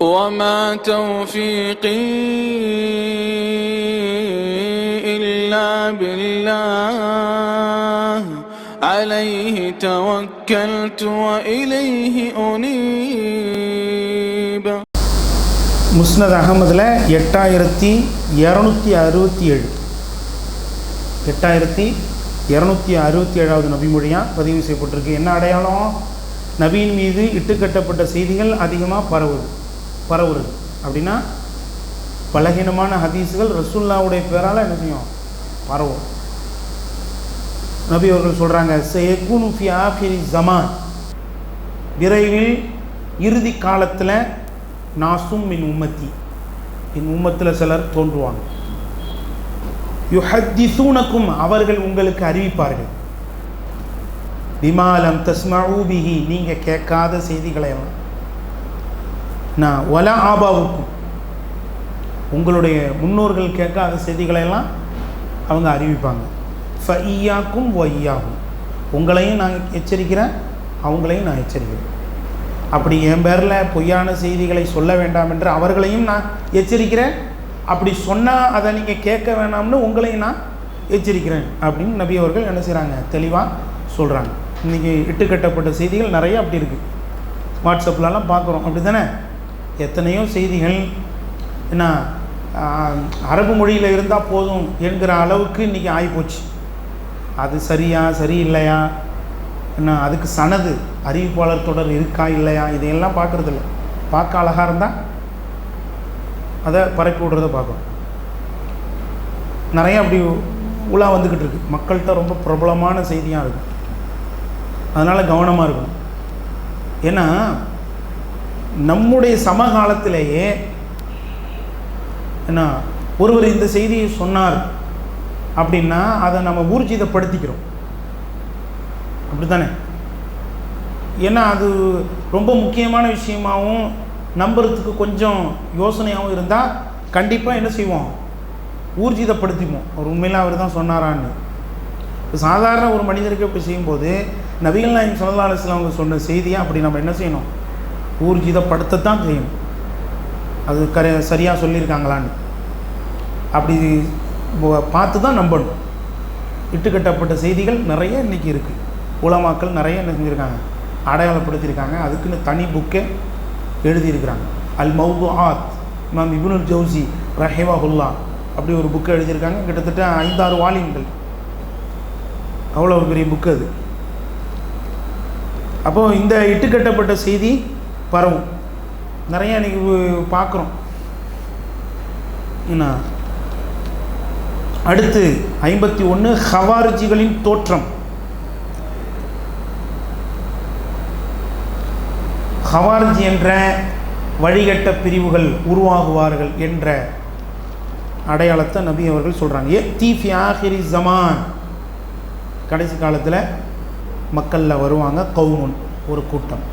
وما توفيقي إلا بالله عليه توكلت وإليه أنيب முஸ்னத் அகமதில் எட்டாயிரத்தி இரநூத்தி அறுபத்தி ஏழு எட்டாயிரத்தி இரநூத்தி அறுபத்தி ஏழாவது நபிமொழியாக பதிவு செய்யப்பட்டிருக்கு என்ன அடையாளம் நபியின் மீது இட்டுக்கட்டப்பட்ட செய்திகள் அதிகமாக பரவுது பரவுறது. அப்படின்னா பலகீனமான ஹதீஸுகள் ரசுல்லாவுடைய பேரால் என்ன செய்யும்? பரவும். நபி அவர்கள் சொல்கிறாங்க சேகுனு ஆஃபிரி ஜமான். விரைவில் இறுதி காலத்தில் நாசும் மின் உம்மத்தி. என் உம்மத்தில் சிலர் தோன்றுவாங்க. யுஹத்திசூனக்கும் அவர்கள் உங்களுக்கு அறிவிப்பார்கள். விமாலம் தஸ்மூபிஹி நீங்கள் கேட்காத செய்திகளை எல்லாம் நான் வல ஆபாவுக்கும் உங்களுடைய முன்னோர்கள் கேட்காத செய்திகளை எல்லாம் அவங்க அறிவிப்பாங்க. ஃபையாக்கும் ஒய்யாகும் உங்களையும் நான் எச்சரிக்கிறேன் அவங்களையும் நான் எச்சரிக்கிறேன். அப்படி என் பேரில் பொய்யான செய்திகளை சொல்ல வேண்டாம் என்று அவர்களையும் நான் எச்சரிக்கிறேன். அப்படி சொன்னால் அதை நீங்கள் கேட்க வேணாம்னு உங்களையும் நான் எச்சரிக்கிறேன் அப்படின்னு நபி அவர்கள் என்ன செய்கிறாங்க தெளிவாக சொல்கிறாங்க இன்றைக்கி இட்டுக்கட்டப்பட்ட செய்திகள் நிறைய அப்படி இருக்குது வாட்ஸ்அப்லலாம் பார்க்குறோம். அப்படி தானே எத்தனையோ செய்திகள் என்ன அரபு மொழியில் இருந்தால் போதும் என்கிற அளவுக்கு இன்றைக்கி ஆகிப்போச்சு அது சரியா சரியில்லையா? என்ன அதுக்கு சனது அறிவிப்பாளர் தொடர் இருக்கா இல்லையா? இதையெல்லாம் பார்க்குறதில்ல. பார்க்க அழகாக இருந்தால் அதை பரப்பி விடுறத பார்க்கும் நிறைய அப்படி உலா வந்துக்கிட்டு இருக்கு. மக்கள்கிட்ட ரொம்ப பிரபலமான செய்தியாக இருக்கும். அதனால் கவனமாக இருக்கும் ஏன்னா நம்முடைய சமகாலத்திலேயே என்ன ஒருவர் இந்த செய்தியை சொன்னார் அப்படின்னா அதை நம்ம ஊர்ஜிதப்படுத்திக்கிறோம். அப்படி தானே ஏன்னா அது ரொம்ப முக்கியமான விஷயமாகவும் நம்புறதுக்கு கொஞ்சம் யோசனையாகவும் இருந்தால் கண்டிப்பாக என்ன செய்வோம்? ஊர்ஜிதப்படுத்திப்போம். அவர் உண்மையில் அவர் தான் சொன்னாரான்னு. இப்போ சாதாரண ஒரு மனிதருக்கு இப்படி செய்யும்போது நபிகள் நாயகம் சல்லா அலுவலாம் அவங்க சொன்ன செய்தியை அப்படி நம்ம என்ன செய்யணும்? ஊர்ஜிதப்படுத்தத்தான் செய்யணும் அது கர சரியாக சொல்லியிருக்காங்களான்னு. அப்படி பார்த்து தான் நம்பணும். இட்டுக்கட்டப்பட்ட செய்திகள் நிறைய இன்றைக்கி இருக்குது உலமாக்கள் நிறைய என்ன செஞ்சுருக்காங்க. அடையாளப்படுத்தியிருக்காங்க. அதுக்குன்னு தனி புக்கே எழுதியிருக்கிறாங்க. அல் மௌது ஆத் இமாம் இபுனுல் ஜவுசி ரஹிமாஹுல்லா அப்படி ஒரு புக்கை எழுதியிருக்காங்க. கிட்டத்தட்ட ஐந்தாறு வால்யூம்கள். அவ்வளோ ஒரு பெரிய புக்கு அது. அப்போது இந்த இட்டுக்கட்டப்பட்ட செய்தி பரவும். நிறைய இன்றைக்கி பார்க்குறோம் என்ன? அடுத்து ஐம்பத்தி ஒன்று ஹவாரிஜிகளின் தோற்றம். ஹவார்ஜி என்ற வழிகட்ட பிரிவுகள் உருவாகுவார்கள் என்ற அடையாளத்தை நபி அவர்கள் சொல்கிறாங்க ஏ தீஃபி ஆஹிரி ஜமான். கடைசி காலத்தில் மக்களில் வருவாங்க கவுமுன் ஒரு கூட்டம்.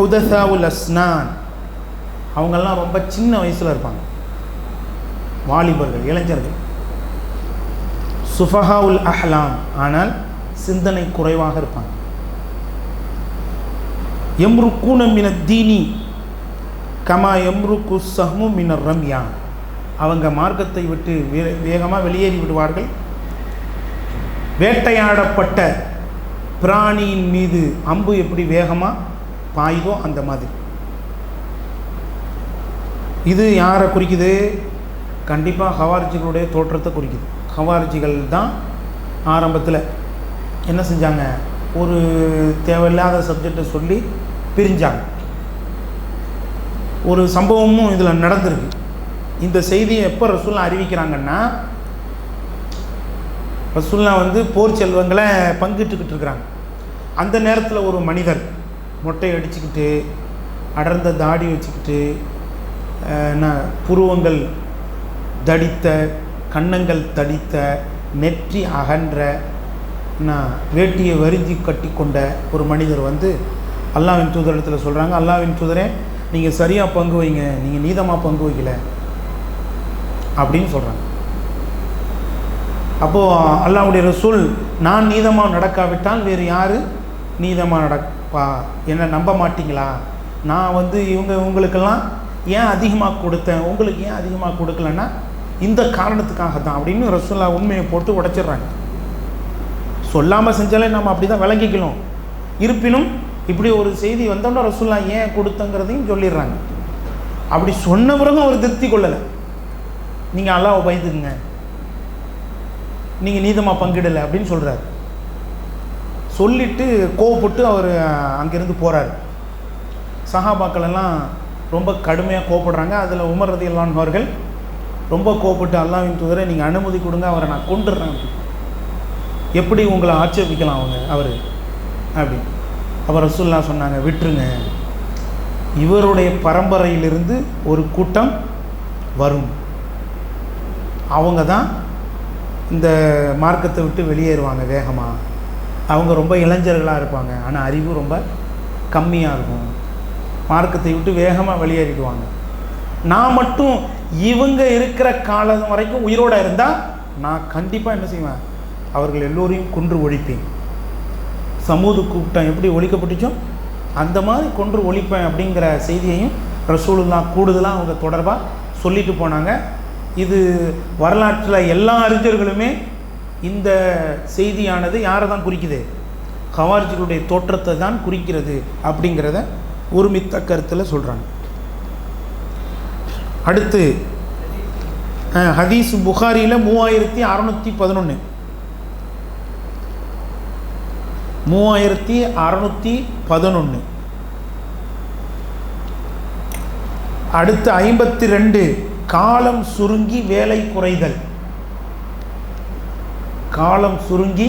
ஹுதசாவுல் அஸ்னான். அவங்கெல்லாம் ரொம்ப சின்ன வயசில் இருப்பாங்க. வாலிபர்கள் இளைஞர்கள். சுஃபஹாவுல் அஹ்லாம். ஆனால் சிந்தனை குறைவாக இருப்பாங்க. எம்ருக்கூன மின தீனி கமா எம்ருக்கு சஹ்மு மினர் ரம்யா. அவங்க மார்க்கத்தை விட்டு வே வேகமாக வெளியேறி விடுவார்கள். வேட்டையாடப்பட்ட பிராணியின் மீது அம்பு எப்படி வேகமாக பாயுதோ அந்த மாதிரி. இது யாரை குறிக்குது? கண்டிப்பாக ஹவாரிஜிகளுடைய தோற்றத்தை குறிக்குது. ஹவாரிஜிகள் தான் ஆரம்பத்தில் என்ன செஞ்சாங்க? ஒரு தேவையில்லாத சப்ஜெக்டை சொல்லி பிரிஞ்சாங்க. ஒரு சம்பவமும் இதில் நடந்திருக்கு. இந்த செய்தியை எப்போ ரசூல்லா அறிவிக்கிறாங்கன்னா ரசூல்லா வந்து போர் செல்வங்களை பங்கிட்டுக்கிட்டு இருக்கிறாங்க. அந்த நேரத்தில் ஒரு மனிதர் மொட்டை அடிச்சுக்கிட்டு அடர்ந்த தாடி வச்சுக்கிட்டு நான் என்ன புருவங்கள் தடித்த கன்னங்கள் தடித்த நெற்றி அகன்ற நான் வேட்டியை வருந்தி கட்டி கொண்ட ஒரு மனிதர் வந்து அல்லாவின் தூதரத்தில் சொல்கிறாங்க அல்லாவின் தூதரே நீங்கள் சரியாக பங்கு வைங்க. நீங்கள் நீதமாக பங்கு வைக்கல. அப்படின்னு சொல்கிறாங்க அப்போது அல்லாவுடைய ரசூல் நான் நீதமாக நடக்காவிட்டால் வேறு யார் நீதமாக அப்பா என்ன நம்ப மாட்டிங்களா? நான் வந்து இவங்க இவங்களுக்கெல்லாம் ஏன் அதிகமாக கொடுத்தேன்? உங்களுக்கு ஏன் அதிகமாக கொடுக்கலன்னா இந்த காரணத்துக்காக தான் அப்படின்னு ரசோல்லா உண்மையை போட்டு உடைச்சிடுறாங்க. சொல்லாமல் செஞ்சாலே நம்ம அப்படி தான் விளங்கிக்கணும். இருப்பினும் இப்படி ஒரு செய்தி வந்தோம்னா ரசோல்லா ஏன் கொடுத்தங்கிறதையும் சொல்லிடுறாங்க. அப்படி சொன்ன பிறகும் அவர் திருப்தி கொள்ளலை. நீங்கள் அல்லாவை பயந்துக்குங்க. நீங்கள் நீதமாக பங்கிடலை அப்படின்னு சொல்கிறாரு சொல்லிட்டு கோவப்பட்டு அவர் அங்கேருந்து போகிறார் சஹாபாக்கள் எல்லாம் ரொம்ப கடுமையாக கோவப்படுறாங்க. அதில் உமர் ரதி அவர்கள் ரொம்ப கோவப்பட்டு அல்லாவின் தூதரை நீங்கள் அனுமதி கொடுங்க அவரை நான் கொண்டுடுறேன் அப்படி. எப்படி உங்களை ஆட்சேபிக்கலாம் அவங்க அவர்? அப்படி அவர் ரசூல்லா சொன்னாங்க விட்டுருங்க. இவருடைய பரம்பரையிலிருந்து ஒரு கூட்டம் வரும். அவங்க தான் இந்த மார்க்கத்தை விட்டு வெளியேறுவாங்க வேகமாக அவங்க ரொம்ப இளைஞர்களாக இருப்பாங்க. ஆனால் அறிவு ரொம்ப கம்மியாக இருக்கும். மார்க்கத்தை விட்டு வேகமாக வெளியேறிடுவாங்க. நான் மட்டும் இவங்க இருக்கிற காலம் வரைக்கும் உயிரோட இருந்தால் நான் கண்டிப்பாக என்ன செய்வேன்? அவர்கள் எல்லோரையும் கொன்று ஒழிப்பேன். சமூக கூட்டம் எப்படி ஒழிக்கப்பட்டுச்சோ அந்த மாதிரி கொன்று ஒழிப்பேன் அப்படிங்கிற செய்தியையும் ரசூலுல்லா கூடுதலாக அவங்க தொடர்பாக சொல்லிட்டு போனாங்க. இது வரலாற்றில் எல்லா அறிஞர்களுமே இந்த செய்தியானது யாரை தான் குறிக்குது? ஹவாரிஜிகளுடைய தோற்றத்தை தான் குறிக்கிறது அப்படிங்கிறத ஒருமித்த கருத்தில் சொல்கிறாங்க அடுத்து ஹதீஸ் புகாரியில் மூவாயிரத்தி அறநூற்றி பதினொன்று மூவாயிரத்தி அறநூற்றி பதினொன்று அடுத்து ஐம்பத்தி ரெண்டு காலம் சுருங்கி வேலை குறைதல். காலம் சுருங்கி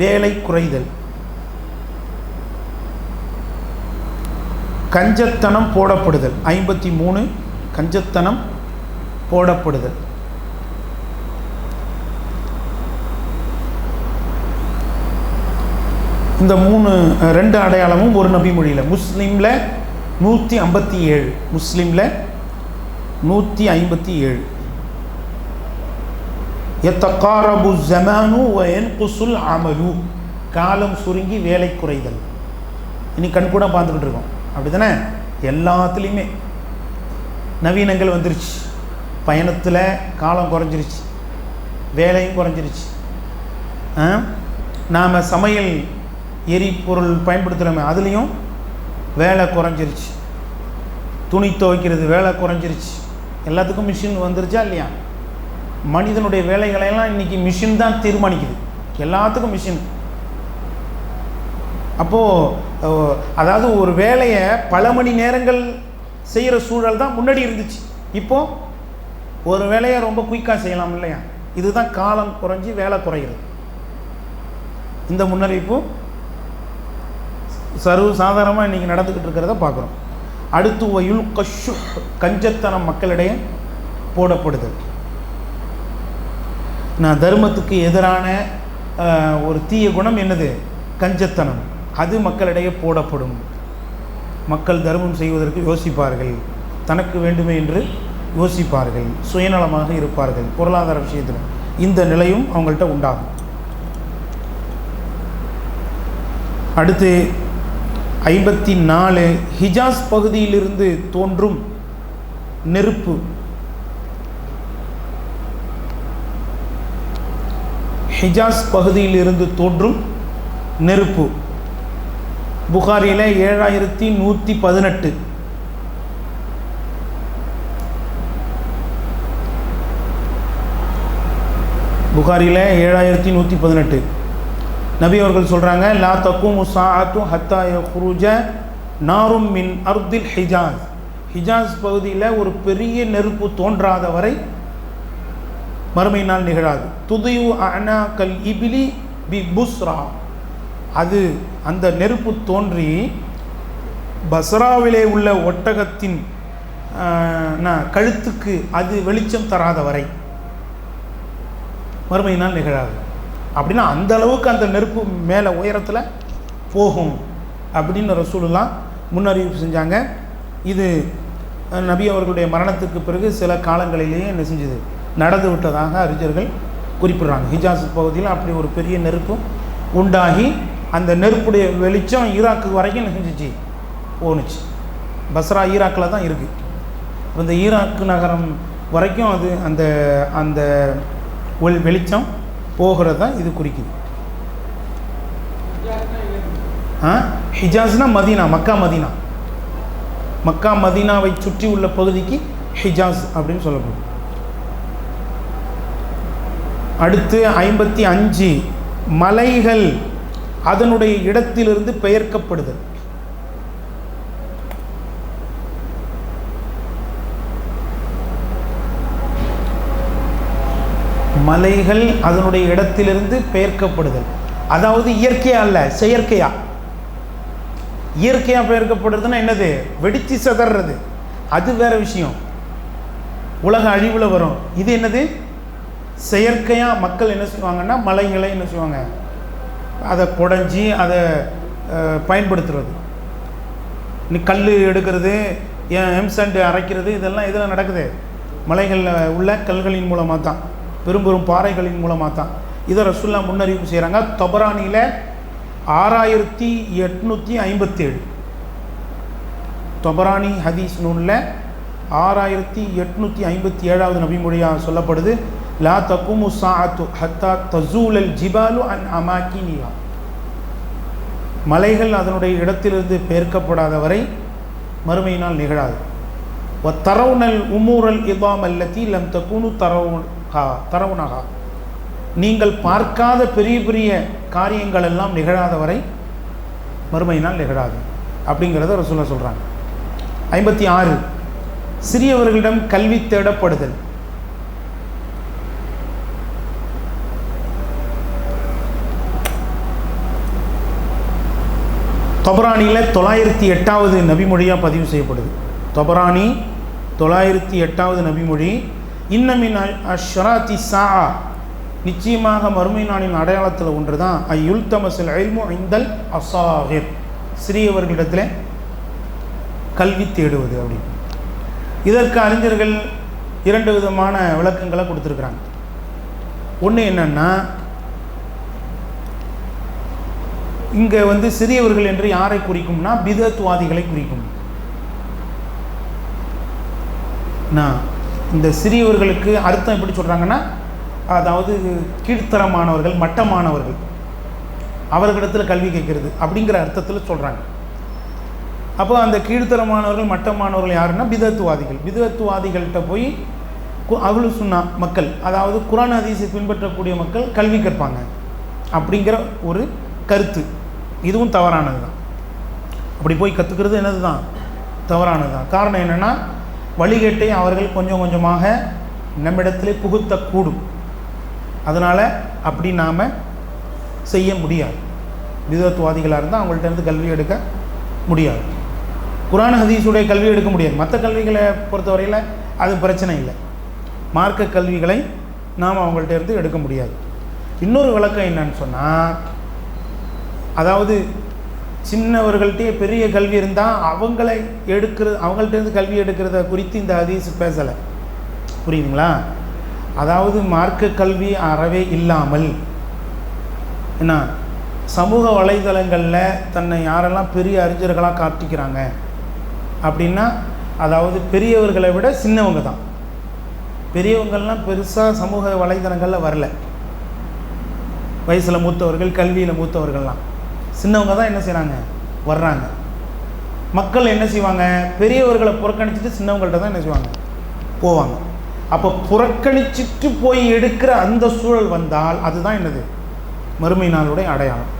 வேலை குறைதல். கஞ்சத்தனம் போடப்படுதல். ஐம்பத்தி மூணு கஞ்சத்தனம் போடப்படுதல். இந்த மூணு ரெண்டு அடையாளமும் ஒரு நபி மொழியில் முஸ்லீமில் நூற்றி ஐம்பத்தி ஏழு. முஸ்லீமில் நூற்றி ஐம்பத்தி ஏழு. எத்தக்காரபு ஜமானு குசுல் அமலு. காலம் சுருங்கி வேலை குறைதல். இனி கண்கூட பார்த்துக்கிட்டு இருக்கோம். அப்படி தானே எல்லாத்துலேயுமே. நவீனங்கள் வந்துருச்சு. பயணத்தில் காலம் குறைஞ்சிருச்சு. வேலையும் குறைஞ்சிருச்சு. நாம் சமையல் எரிபொருள் பயன்படுத்துகிறோமே அதுலேயும் வேலை குறைஞ்சிருச்சு. துணி துவைக்கிறது வேலை குறைஞ்சிருச்சு. எல்லாத்துக்கும் மிஷின் வந்துருச்சா இல்லையா? மனிதனுடைய வேலைகளையெல்லாம் இன்றைக்கி மிஷின் தான் தீர்மானிக்குது. எல்லாத்துக்கும் மிஷின் அப்போது அதாவது ஒரு வேலையை பல மணி நேரங்கள் செய்கிற சூழல் தான் முன்னாடி இருந்துச்சு. இப்போது ஒரு வேலையை ரொம்ப குயிக்காக செய்யலாம் இல்லையா? இதுதான் காலம் குறைஞ்சி வேலை குறைகிறது இந்த முன்னறிவிப்பு சர்வ சாதாரணமாக இன்றைக்கி நடந்துக்கிட்டு இருக்கிறத பார்க்குறோம். அடுத்து வயுல் கஷு கஞ்சத்தனம் மக்களிடையே போடப்படுதல் நான் தர்மத்துக்கு எதிரான ஒரு தீய குணம் என்னது? கஞ்சத்தனம். அது மக்களிடையே போடப்படும். மக்கள் தர்மம் செய்வதற்கு யோசிப்பார்கள். தனக்கு வேண்டுமே என்று யோசிப்பார்கள். சுயநலமாக இருப்பார்கள். பொருளாதார விஷயத்தில் இந்த நிலையும் அவங்கள்ட்ட உண்டாகும். அடுத்து ஐம்பத்தி நாலு ஹிஜாஸ் பகுதியிலிருந்து தோன்றும் நெருப்பு. ஹிஜாஸ் பகுதியிலிருந்து தோன்றும் நெருப்பு. புகாரியில் ஏழாயிரத்தி நூற்றி பதினெட்டு. புகாரியில் ஏழாயிரத்தி நூற்றி பதினெட்டு. நபி அவர்கள் சொல்கிறாங்க லா தக்கும் சாஅத்து ஹத்தா குருஜ நாரும் மின் அர்தில் ஹிஜாஸ். ஹிஜாஸ் பகுதியில் ஒரு பெரிய நெருப்பு தோன்றாத வரை மறுமை நாள் நிகழாது. துதியு அனா கல் இபிலி பி புஸ்ரா. அது அந்த நெருப்பு தோன்றி பஸ்ராவிலே உள்ள ஒட்டகத்தின் கழுத்துக்கு அது வெளிச்சம் தராத வரை மறுமையினால் நிகழாது. அப்படின்னா அந்த அளவுக்கு அந்த நெருப்பு மேலே உயரத்தில் போகும் அப்படின்னு ரசூலுல்லாம் முன்னறிவிப்பு செஞ்சாங்க. இது நபி அவர்களுடைய மரணத்துக்கு பிறகு சில காலங்களிலேயே என்ன செஞ்சுது? நடந்து விட்டதாக அறிஞர்கள் குறிப்பிடுறாங்க. ஹிஜாஸ் பகுதியில் அப்படி ஒரு பெரிய நெருப்பு உண்டாகி அந்த நெருப்புடைய வெளிச்சம் ஈராக்கு வரைக்கும் நிகழ்ந்துச்சு போணுச்சு. பஸ்ரா ஈராக்கில் தான் இருக்குது இந்த ஈராக்கு நகரம் வரைக்கும் அது அந்த அந்த ஒளி வெளிச்சம் போகிறதா இது குறிக்குது. ஆ? ஹிஜாஸ்னா மதீனா மக்கா மதீனா. மக்கா மதீனாவை சுற்றி உள்ள பகுதிக்கு ஹிஜாஸ் அப்படின்னு சொல்லப்படும் அடுத்து ஐம்பத்தி அஞ்சு மலைகள் அதனுடைய இடத்திலிருந்து பெயர்க்கப்படுதல். மலைகள் அதனுடைய இடத்திலிருந்து பெயர்க்கப்படுதல். அதாவது இயற்கையா அல்ல செயற்கையா. இயற்கையாக பெயர்க்கப்படுறதுன்னா என்னது? வெடித்து சிதறது அது வேற விஷயம். உலக அழிவில் வரும். இது என்னது? செயற்கையாக மக்கள் என்ன செய்வாங்கன்னா மலைகளை என்ன செய்வாங்க அதை குடஞ்சி அதை பயன்படுத்துறது. நீ கல் எடுக்கிறது எம்சண்ட் அரைக்கிறது இதெல்லாம் இதில் நடக்குது. மலைகளில் உள்ள கல்களின் மூலமாக தான் பெரும் பெரும் பாறைகளின் மூலமாக தான் இதை ரசுல்லா முன்னறிவிப்பு செய்கிறாங்க தொபரானியில் ஆறாயிரத்தி எட்நூற்றி ஐம்பத்தேழு. தொபரானி ஹதீஸ் நூலில் ஆறாயிரத்தி எட்நூற்றி ஐம்பத்தி ஏழாவது நபிமொழியாக சொல்லப்படுது. லா தக்குமு சாத்து ஹத்தா தசூலல் ஜிபாலு அன் அமாக்கினியா மலைகள் அதனுடைய இடத்திலிருந்து பெயர்க்கப்படாத வரை மறுமையினால் நிகழாது. ஒ தரவுனல் உமூரல் இதாம் அல்லத்தி லம் தக்குனு தரவுஹா தரவுனஹா நீங்கள் பார்க்காத பெரிய பெரிய காரியங்கள் எல்லாம் நிகழாத வரை மறுமையினால் நிகழாது. அப்படிங்கிறத ரசூலா சொல்கிறாங்க ஐம்பத்தி ஆறு. சிறியவர்களிடம் கல்வி தேடப்படுதல். தொபரானியில் தொள்ளாயிரத்தி எட்டாவது நபிமொழியாக பதிவு செய்யப்படுது. தொபரானி தொள்ளாயிரத்தி எட்டாவது நபிமொழி இன்னமின் அஷ்ராத்தி சா நிச்சயமாக மறுமை நாளின் அடையாளத்தில் ஒன்று தான் ஐயுல் தமசில் ஐல்மு ஐந்தல் அசாஹிர் சிறியவர்களிடத்தில் கல்வி தேடுவது அப்படின்னு. இதற்கு அறிஞர்கள் இரண்டு விதமான விளக்கங்களை கொடுத்துருக்குறாங்க. ஒன்று என்னென்னா இங்கே வந்து சிறியவர்கள் என்று யாரை குறிக்கும்னா பிதத்துவாதிகளை குறிக்கும். நான் இந்த சிறியவர்களுக்கு அர்த்தம் எப்படி சொல்கிறாங்கன்னா அதாவது கீழ்த்தரமானவர்கள் மட்டமானவர்கள். அவர்களிடத்தில் கல்வி கேட்கிறது அப்படிங்கிற அர்த்தத்தில் சொல்கிறாங்க அப்போ அந்த கீழ்த்தரமானவர்கள் மட்டமானவர்கள் யாருன்னா பிதத்துவாதிகள். பிதத்துவாதிகள்கிட்ட போய் அவளு சொன்னா மக்கள் அதாவது குரான் ஹதீஸை பின்பற்றக்கூடிய மக்கள் கல்வி கற்பாங்க அப்படிங்கிற ஒரு கருத்து. இதுவும் தவறானது தான் அப்படி போய் கற்றுக்கிறது என்னது தான் தவறானது தான் காரணம் என்னென்னா வழிகேட்டை அவர்கள் கொஞ்சம் கொஞ்சமாக நம்மிடத்திலே புகுத்தக்கூடும். அதனால் அப்படி நாம் செய்ய முடியாது. விதத்துவாதிகளாக இருந்தால் அவங்கள்ட்ட இருந்து கல்வி எடுக்க முடியாது. குரான் ஹதீஸுடைய கல்வி எடுக்க முடியாது. மற்ற கல்விகளை பொறுத்தவரையில் அது பிரச்சனை இல்லை. மார்க்க கல்விகளை நாம் அவங்கள்ட்ட இருந்து எடுக்க முடியாது. இன்னொரு விளக்கம் என்னன்னு சொன்னால் அதாவது சின்னவர்கள்ட்டே பெரிய கல்வி இருந்தால் அவங்களை எடுக்கிறது அவங்கள்ட்டேருந்து கல்வி எடுக்கிறத குறித்து இந்த ஹதீஸ் பேசலை. புரியுதுங்களா? அதாவது மார்க்க கல்வி அறவே இல்லாமல். என்ன? சமூக வலைதளங்களில் தன்னை யாரெல்லாம் பெரிய அறிஞர்களாக காட்டிக்கிறாங்க அப்படின்னா அதாவது பெரியவர்களை விட சின்னவங்க தான். பெரியவங்கள்லாம் பெருசாக சமூக வலைதளங்களில் வரல. வயசில் மூத்தவர்கள் கல்வியில் மூத்தவர்கள்லாம். சின்னவங்க தான் என்ன செய்கிறாங்க வர்றாங்க. மக்கள் என்ன செய்வாங்க? பெரியவர்களை புறக்கணிச்சிட்டு சின்னவங்கள்ட்ட தான் என்ன செய்வாங்க? போவாங்க. அப்போ புறக்கணிச்சிட்டு போய் எடுக்கிற அந்த சூழல் வந்தால் அதுதான் என்னது? மறுமை நாளுடைய அடையாளம்.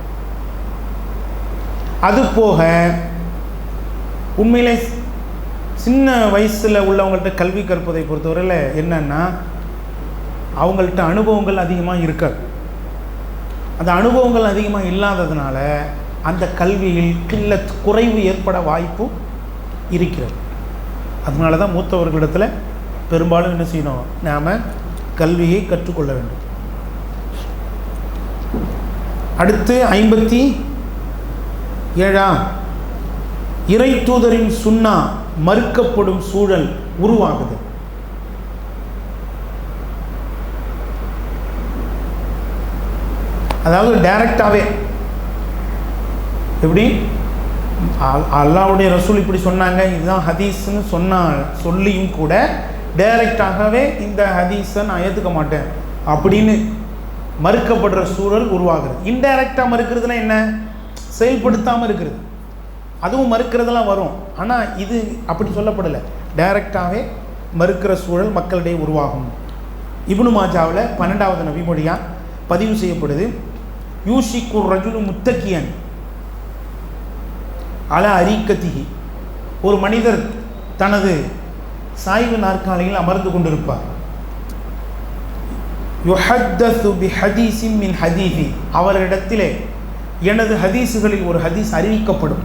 அது போக உண்மையிலே சின்ன வயசில் உள்ளவங்கள்ட்ட கல்வி கற்பதை பொறுத்தவரையில் என்னென்னா அவங்கள்ட்ட அனுபவங்கள் அதிகமாக இருக்காது. அந்த அனுபவங்கள் அதிகமாக இல்லாததுனால அந்த கல்வியில் கில்ல குறைவு ஏற்பட வாய்ப்பு இருக்கிறது. அதனால தான் மூத்தவர்களிடத்தில் பெரும்பாலும் என்ன செய்யணும்? நாம் கல்வியை கற்றுக்கொள்ள வேண்டும். அடுத்து ஐம்பத்தி ஏழாம். இறை தூதரின் சுண்ணா மறுக்கப்படும் சூழல் உருவாகுது. அதாவது டைரக்டாகவே எப்படி? அல்- ரசூல் இப்படி சொன்னாங்க இதுதான் ஹதீஸ்னு சொன்னால் சொல்லியும் கூட டைரக்டாகவே இந்த ஹதீஸை நான் ஏற்றுக்க மாட்டேன் அப்படின்னு மறுக்கப்படுற சூழல் உருவாகுது. இன்டைரக்டாக மறுக்கிறதுனா என்ன? செயல்படுத்தாமல் இருக்கிறது. அதுவும் மறுக்கிறதெல்லாம் வரும். ஆனால் இது அப்படி சொல்லப்படலை. டைரக்டாகவே மறுக்கிற சூழல் மக்களிடையே உருவாகும். இபுனு மாஜாவில் பன்னெண்டாவது நபிமொழியாக பதிவு செய்யப்படுது. யூஷிக்கு ரஜுலு முத்தக்கியன். அல அரிக்கத்திகி. ஒரு மனிதர் தனது சாய்வு நாற்காலியில் அமர்ந்து கொண்டிருப்பார். யுஹத்தசு பி ஹதீஸின் மின் ஹதீஃபி அவரிடத்திலே எனது ஹதீஸுகளில் ஒரு ஹதீஸ் அறிவிக்கப்படும்.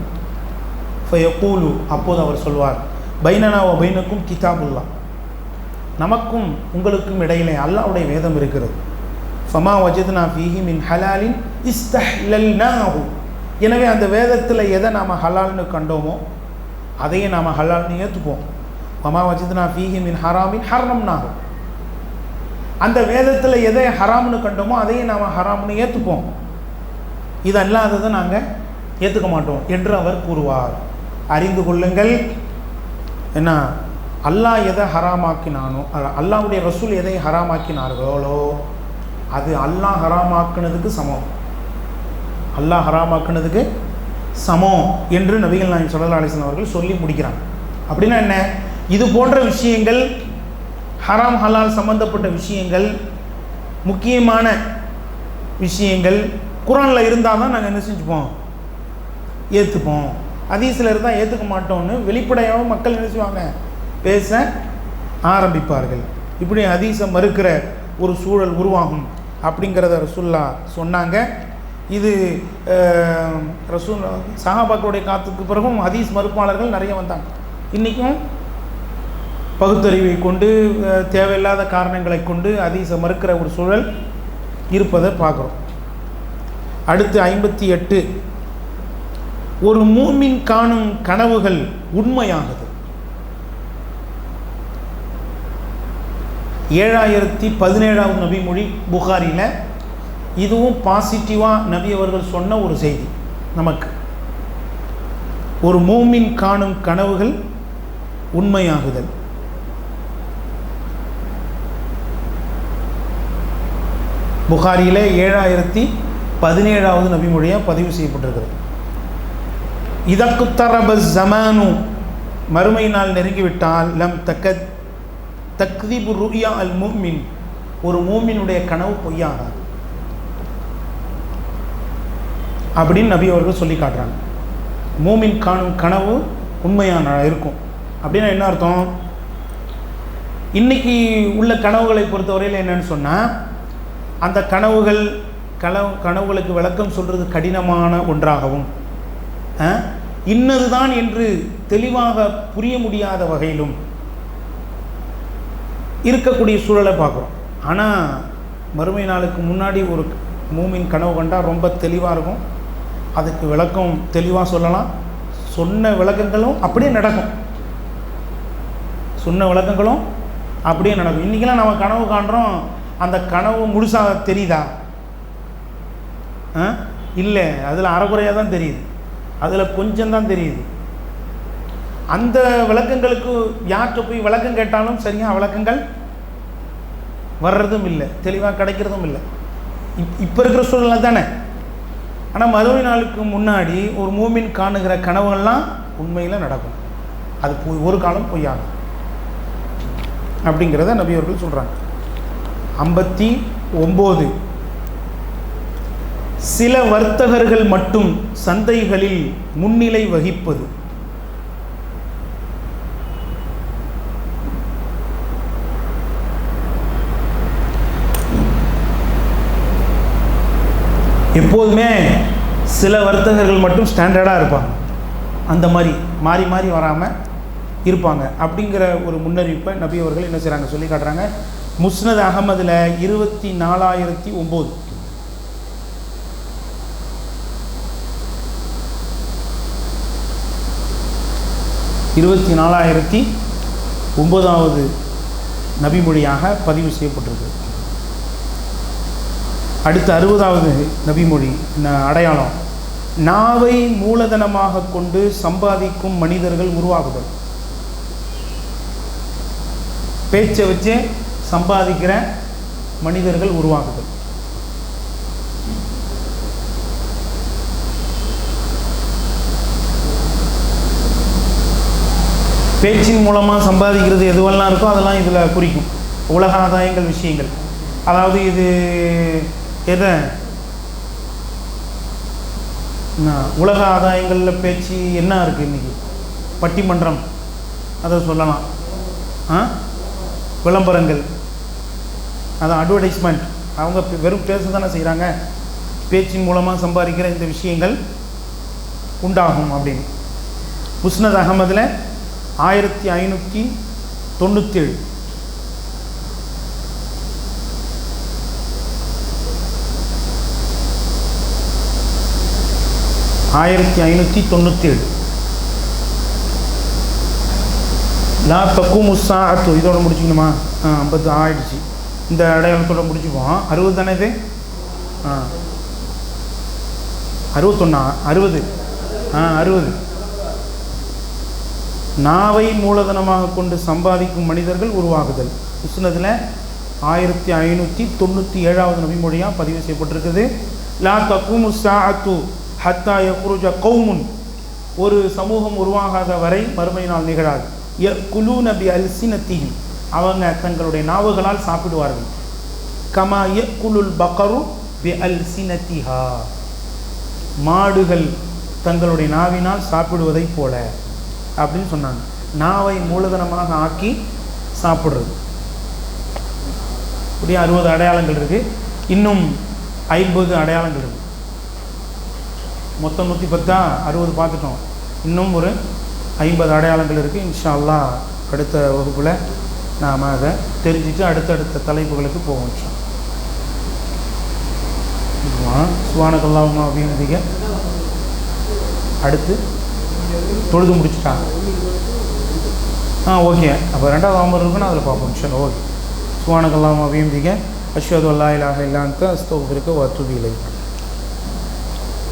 ஃபயகூலு அப்போது அவர் சொல்வார் பைனனா ஓ பைனக்கும் கிதாபுல்லா. நமக்கும் உங்களுக்கும் இடையிலே அல்லாவுடைய வேதம் இருக்கிறது. ஃபமா வஜத்னா ஃபீஹி மின் ஹலாலின் இஸ்தஹ்லல்னாஹு. எனவே அந்த வேதத்தில் எதை நாம் ஹலால்னு கண்டோமோ அதையே நாம் ஹலால்னு ஏற்றுப்போம் மமா வச்சதுனா ஃபீஹி மின் ஹராமின் ஹர்ணம்னாகும் அந்த வேதத்தில் எதை ஹராம்னு கண்டோமோ அதையே நாம் ஹராம்னு ஏற்றுப்போம் இது அல்லாததை நாங்கள் ஏற்றுக்க மாட்டோம் என்று அவர் கூறுவார். அறிந்து கொள்ளுங்கள். என்ன அல்லாஹ் எதை ஹராமாக்கினானோ அ- அல்லாஹ்வுடைய ரசூல் எதை ஹராமாக்கினார்களோ அது அல்லாஹ் ஹராமாக்குனதுக்கு சமம். அல்லாஹ் ஹராமாக்குனதுக்கு சமம் என்று நபிகள் நாயகம் ஸல்லல்லாஹு அலைஹி அவர்கள் சொல்லி முடிக்கிறாங்க. அப்படின்னா என்ன? இது போன்ற விஷயங்கள் ஹராம் ஹலால் சம்பந்தப்பட்ட விஷயங்கள் முக்கியமான விஷயங்கள் குரானில் இருந்தால் தான் நாங்கள் என்ன செஞ்சுப்போம்? ஏற்றுப்போம் அதீசில் இருந்தால் ஏற்றுக்க மாட்டோம்னு வெளிப்படையாகவும் மக்கள் என்ன செய்வாங்க? பேச ஆரம்பிப்பார்கள். இப்படி அதீசம் மறுக்கிற ஒரு சூழல் உருவாகும். அப்படிங்கிறத ரசுல்லா சொன்னாங்க. இது ரசூல் சஹாபாக்களுடைய காத்துக்கு பிறகும் ஹதீஸ் மறுப்பாளர்கள் நிறைய வந்தாங்க. இன்றைக்கும் பகுத்தறிவை கொண்டு தேவையில்லாத காரணங்களை கொண்டு ஹதீஸை மறுக்கிற ஒரு சூழல் இருப்பதை பார்க்குறோம். அடுத்து ஐம்பத்தி எட்டு. ஒரு மூமின் காணும் கனவுகள் உண்மையாகுது ஏழாயிரத்தி பதினேழாவது நபிமொழி புகாரியில் இதுவும் பாசிட்டிவாக நபி அவர்கள் சொன்ன ஒரு செய்தி. நமக்கு. ஒரு மூமின் காணும் கனவுகள் உண்மையாகுதல். புகாரியில் ஏழாயிரத்தி பதினேழாவது நபிமொழியாக பதிவு செய்யப்பட்டிருக்கிறது. இதக்குத்தரப ஜமானு. மறுமை நாள் நெருங்கிவிட்டால் லம் தக்க தக்திபு ருயா அல் மூமின். ஒரு மூமினுடைய கனவு பொய்யாகாது. அப்படின்னு நபி அவர்கள் சொல்லி காட்டுறாங்க. மூமின் காணும் கனவு உண்மையான இருக்கும். அப்படின்னா என்ன அர்த்தம்? இன்னைக்கு உள்ள கனவுகளை பொறுத்தவரையில் என்னன்னு சொன்னால் அந்த கனவுகள் கனவு கனவுகளுக்கு விளக்கம் சொல்கிறது கடினமான ஒன்றாகவும் இன்னதுதான் என்று தெளிவாக புரிய முடியாத வகையிலும் இருக்கக்கூடிய சூழலை பார்க்குறோம். ஆனால் மறுமை நாளுக்கு முன்னாடி ஒரு மூமின் கனவு கண்டால் ரொம்ப தெளிவாக இருக்கும். அதுக்கு விளக்கம் தெளிவாக சொல்லலாம். சொன்ன விளக்கங்களும் அப்படியே நடக்கும். சொன்ன விளக்கங்களும் அப்படியே நடக்கும். இன்றைக்கெல்லாம் நம்ம கனவு காண்றோம். அந்த கனவு முழுசாக தெரியுதா? ஆ? இல்லை. அதில் அறகுறையாக தான் தெரியுது. அதில் கொஞ்சம்தான் தெரியுது. அந்த விளக்கங்களுக்கு யார்கிட்ட போய் விளக்கம் கேட்டாலும் சரியாக விளக்கங்கள் வர்றதும் இல்லை. தெளிவாக கிடைக்கிறதும் இல்லை. இப் இப்போ இருக்கிற சூழ்நிலை தானே? ஆனால் மதுரை நாளுக்கு முன்னாடி ஒரு மூமின் காணுகிற கனவுகள்லாம் உண்மையில் நடக்கும். அது பொய் ஒரு காலம் பொய்யாகும் அப்படிங்கிறத நபி அவர்கள் சொல்கிறாங்க ஐம்பத்தி ஒம்பது சில வர்த்தகர்கள் மட்டும் சந்தைகளில் முன்னிலை வகிப்பது. எப்போதுமே சில வர்த்தகர்கள் மட்டும் ஸ்டாண்டர்டாக இருப்பாங்க. அந்த மாதிரி மாறி மாறி வராமல் இருப்பாங்க. அப்படிங்கிற ஒரு முன்னறிவிப்பை நபி அவர்கள் என்ன செய்கிறாங்க சொல்லி காட்டுறாங்க. முஸ்னத் அகமதில் இருபத்தி நாலாயிரத்தி ஒம்பது. இருபத்தி நாலாயிரத்தி ஒம்பதாவது நபிமொழியாக பதிவு செய்யப்பட்டிருக்கு. அடுத்த அறுபதாவது நபிமொழி அடையாளம். நாவை மூலதனமாக கொண்டு சம்பாதிக்கும் மனிதர்கள் உருவாகுதல். பேச்சை வச்சு சம்பாதிக்கிற மனிதர்கள் உருவாகுதல். பேச்சின் மூலமாக சம்பாதிக்கிறது எதுவெல்லாம் இருக்கோ அதெல்லாம் இதில் குறிக்கும். உலக ஆதாயங்கள் விஷயங்கள். அதாவது இது எதை என்ன, உலக ஆதாயங்களில் பேச்சு என்ன இருக்குது இன்றைக்கி பட்டிமன்றம். அதை சொல்லலாம். ஆ? விளம்பரங்கள். அதான் அட்வர்டைஸ்மெண்ட் அவங்க வெறும் பேச தானே செய்கிறாங்க பேச்சின் மூலமாக சம்பாதிக்கிற இந்த விஷயங்கள் உண்டாகும் அப்படின்னு. முஸ்னத் அகமதில் ஆயிரத்தி ஐநூற்றி தொண்ணூற்றேழு ஆயிரத்தி ஐநூற்றி தொண்ணூற்றேழு லா தக்கும் உஸ்ஸாஅத்து இதோட முடிச்சுக்கணுமா? ஆ ஐம்பது ஆயிடுச்சு. இந்த அடையாளத்தோட முடிச்சுப்போம் அறுபது தானே இது? ஆ. அறுபத்தொன்னா அறுபது. ஆ அறுபது. நாவை மூலதனமாக கொண்டு சம்பாதிக்கும் மனிதர்கள் உருவாகுதல். உஸ்னதில் ஆயிரத்தி ஐநூற்றி தொண்ணூற்றி ஏழாவது நபிமொழியாக பதிவு செய்யப்பட்டிருக்குது. லா தக்கும் சாஅத்து ஹத்தா யக்ருஜ கௌமுன். ஒரு சமூகம் உருவாகாத வரை மறுமை நாள் நிகழாது. ய குலு நபி அல்சினத்தியும் அவங்க தங்களுடைய நாவுகளால் சாப்பிடுவார்கள். கமா ய குலுல் பக்கரு பி அல்சினத்திஹா மாடுகள் தங்களுடைய நாவினால் சாப்பிடுவதைப் போல அப்படின்னு சொன்னாங்க. நாவை மூலதனமாக ஆக்கி சாப்பிட்றது. இப்படி அறுபது அடையாளங்கள் இருக்குது இன்னும் ஐம்பது அடையாளங்கள் இருக்குது மொத்தம் நூற்றி பத்தா அறுபது பார்த்துட்டோம். இன்னும் ஒரு ஐம்பது அடையாளங்கள் இருக்குது இன்ஷா அல்லாஹ் அடுத்த வகுப்பில் நாம் அதை தெரிஞ்சுட்டு அடுத்தடுத்த தலைப்புகளுக்கு போவோம் இன்ஷா. சுவானகல்லாவுமா அப்படின்னு அடுத்து தொழுது முடிச்சுட்டாங்க ஆ ஓகே. அப்போ ரெண்டாவது அமர் இருக்குன்னு அதில் பார்ப்போம் இன்ஷா. ஓகே. சுவானகல்லாமா அப்படின்னு அஷ்வது அல்லா இலாக இல்லான்ட்டு அஸ்தோபிற்கு வத்துபிலை